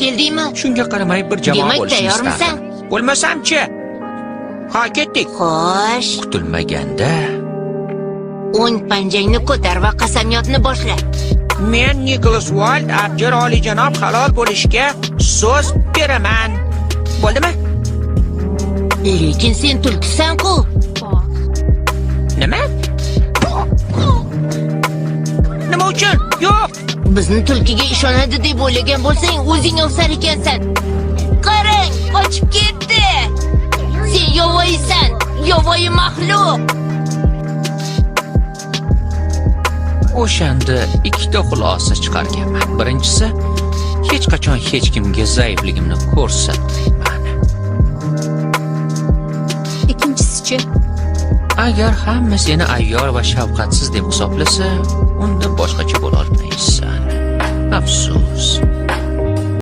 keldingmi Shunga qaramay bir jamoa bo'lishni tayyormisan? Bo'lmasam-chi? Ha, ketdik. xo'sh Kutilmaganda o'ng panjangni ko'tar va qasamyodni boshla men Nikolas Wald abjir oliyjanob halol bo'lishga so'z beraman. Bo'ldimi? lekin sen tulkisan-ku Nima? Nima uchun? Yo'q. Bizni tulkiga ishonadi deb o'ylagan bo'lsang o'zing ovsar ekansan qarang qochib ketdi sen yovvoyisan yovvoyi maxluq O'shanda ikkita xulosa chiqarganman. Birinchisi, hech qachon hech kimga zaifligimni ko'rsatmayman. Ikkinchisichi? Agar hamma seni ayyor va shafqatsiz deb hisoblasa, unda boshqacha bo'la olmaysan. Afsus.